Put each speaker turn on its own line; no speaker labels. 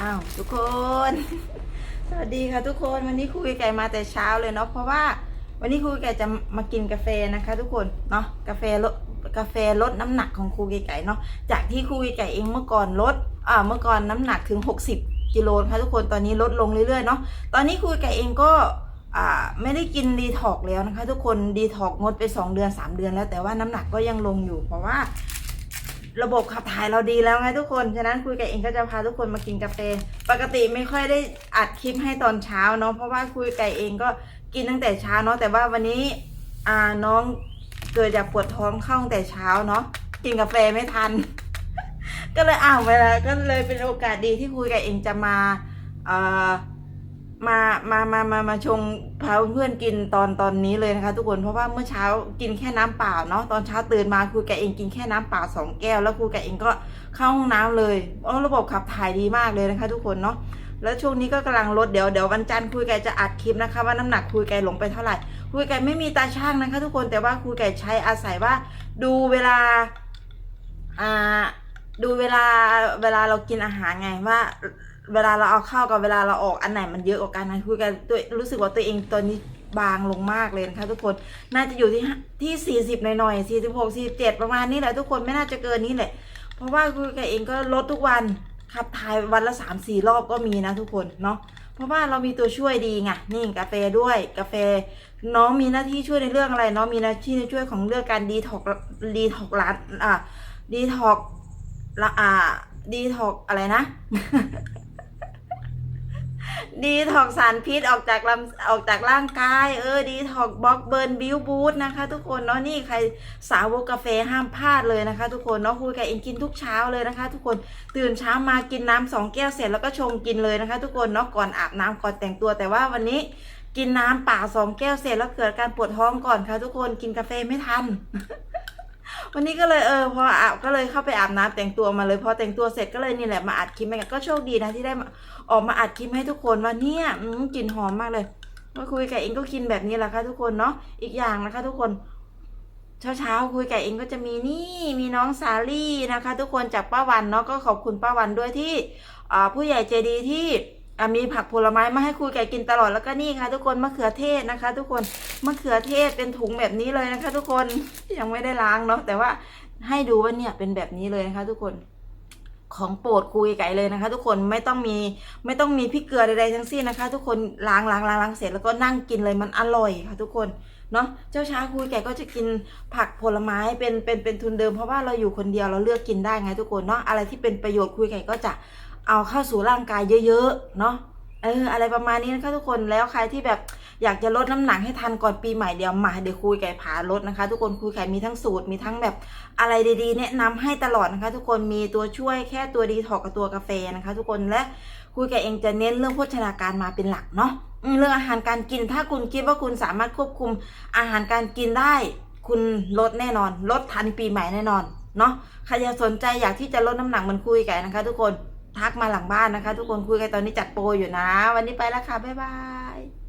อ้าวทุกคน สวัสดีค่ะทุกคนวันนี้ครูไก่มาแต่เช้าเลยเนาะเพราะว่าวันนี้ครูไก่จะมากินกาแฟนะคะ ทุกคนเนาะกาแฟลดกาแฟลดน้ำหนักของครูไก่เนาะจากที่ครูไก่เองเมื่อก่อนลดอ่าเมื่อก่อนน้ำหนักถึง 60กิโลนะคะทุกคนตอนนี้ลดลงเรื่อยๆเนาะตอนนี้ครูไก่เองก็ไม่ได้กินดีท็อกแล้วนะคะ ทุกคนดีท็อกงดไป 2 เดือน 3 เดือนแล้วแต่ว่าน้ำหนักก็ยังลงอยู่ เพราะว่า ระบบขับถ่ายเราดีแล้วไงทุกคน ฉะนั้นคุยกับเองก็จะพาทุกคนมากินกาแฟ ปกติไม่ค่อยได้อัดคลิปให้ตอนเช้าเนาะ เพราะว่าคุยกับเองก็กินตั้งแต่เช้าเนาะ แต่ว่าวันนี้อ่าน้องเกิดจากปวดท้องเข้าตั้งแต่เช้าเนาะ กินกาแฟไม่ทัน ก็เลยอ้าวไปแล้วก็เลยเป็นโอกาสดีที่คุยกับเองจะมาเอ่อ มามามามามาชงพาเพื่อนกินตอนตอนนี้เลยนะคะ ทุกคนเพราะว่าเมื่อเช้ากินแค่น้ำเปล่าเนาะตอนเช้าตื่นมาคุยกับเองกินแค่น้ำเปล่าสองแก้วแล้วคุยกับเองก็เข้าห้องน้ำเลยโอ้ระบบขับถ่ายดีมากเลยนะคะ ทุกคนเนาะแล้วช่วงนี้ก็กำลังลดเดี๋ยวเดี๋ยววันจันทร์คุยไก่จะอัดคลิปนะคะว่าน้ำหนักคุยไก่ลงไปเท่าไหร่คุยไก่ไม่มีตาช่างนะคะ ทุกคนแต่ว่าคุยไก่ใช้อาศัยว่าดูเวลาอ่า ดูเวลาเวลาเรากินอาหารไงว่า เวลาเราเอาเข้ากับเวลาเราออกอันไหนมันเยอะกว่ากันนะคุยกันตัวรู้สึกว่าตัวเองตอนนี้บางลงมากเลยนะคะทุกคนน่าจะอยู่ที่ที่สี่สิบหน่อยๆสี่สิบหกสี่เจ็ดประมาณนี้แหละทุกคนไม่น่าจะเกินนี้แหละเพราะว่าคุยกันเองก็ลดทุกวันขับถ่ายวันละสามสี่รอบก็มีนะทุกคนเนาะเพราะว่าเรามีตัวช่วยดีไงนี่กาแฟด้วยกาแฟน้องมีหน้าที่ช่วยในเรื่องอะไรน้องมีหน้าที่ในช่วยของเรื่องการดีท็อกดีท็อกร้านอ่าดีท็อก ละอ่าดีท็อกอะไรนะ ดีถอกสารพิษออกจากลำออกจากร่างกาย เออ ดีถอกบล็อกเบิร์นบิวบูทนะคะ ทุกคนเนาะนี่ใครสาวกกาแฟห้ามพลาดเลยนะคะ ทุกคนเนาะคุยกับเองกินทุกเช้าเลยนะคะ ทุกคนตื่นเช้ามากินน้ำสองแก้วเสร็จแล้วก็ชงกินเลยนะคะ ทุกคนเนาะก่อนอาบน้ำก่อนแต่งตัวแต่ว่าวันนี้กินน้ำเปล่าสองแก้วเสร็จแล้วเกิดการปวดท้องก่อนค่ะ ทุกคนกินกาแฟไม่ทัน วันนี้ก็เลยเออพออาบก็เลยเข้าไปอาบน้ำแต่งตัวมาเลยพอแต่งตัวเสร็จก็เลยนี่แหละมาอัดคลิปไปกันก็โชคดีนะที่ได้ออกมาอัดคลิปให้ทุกคนว่าเนี่ยกลิ่นหอมมากเลยก็คุยกับเองก็กินแบบนี้แหละค่ะทุกคนเนาะอีกอย่างนะคะ ทุกคนเช้าเช้าๆคุยกับเองก็จะมีนี่มีน้องสาลี่นะคะ ทุกคนจากป้าวันเนาะก็ขอบคุณป้าวันด้วยที่ผู้ใหญ่ใจดีที่ มีผักผลไม้มาให้คุยไก่กินตลอดแล้วก็นี่ค่ะ ทุกคนมะเขือเทศนะคะ ทุกคนมะเขือเทศเป็นถุงแบบนี้เลยนะคะ ทุกคนยังไม่ได้ล้างเนาะแต่ว่าให้ดูว่าเนี่ยเป็นแบบนี้เลยนะคะ ทุกคนของโปรดคุยไก่เลยนะคะ ทุกคนไม่ต้องมีไม่ต้องมีพริกเกลือใดๆทั้งสิ้นนะคะ ทุกคนล้างล้างล้างล้างเสร็จแล้วก็นั่งกินเลยมันอร่อยค่ะ ทุกคนเนาะเจ้าช้าคุยไก่ก็จะกินผักผลไม้เป็นเป็นเป็นทุนเดิมเพราะว่าเราอยู่คนเดียวเราเลือกกินได้ไงทุกคนเนาะอะไรที่เป็นประโยชน์คุยไก่ก็จะ เอาเข้าสู่ร่างกายเยอะๆเนาะเอออะไรประมาณนี้นะคะทุกคนแล้วใครที่แบบอยากจะลดน้ำหนักให้ทันก่อนปีใหม่เดี๋ยวมาเดี๋ยวคุยไก่ผาลดนะคะ ทุกคนคุยไก่มีทั้งสูตรมีทั้งแบบอะไรดีๆ แนะนำให้ตลอดนะคะ ทุกคนมีตัวช่วยแค่ตัวดีถอกกับตัวกาแฟนะคะ ทุกคนและคุยไก่เองจะเน้นเรื่องโภชนาการมาเป็นหลักเนาะเรื่องอาหารการกินถ้าคุณคิดว่าคุณสามารถควบคุมอาหารการกินได้ คุณลดแน่นอน ลดทันปีใหม่แน่นอนเนาะใครจะสนใจอยากที่จะลดน้ำหนักมันคุยไก่นะคะ ทุกคน ทักมาหลังบ้านนะคะ ทุกคนคุยกันตอนนี้จัดโปรอยู่นะ วันนี้ไปแล้วค่ะ บ๊ายบาย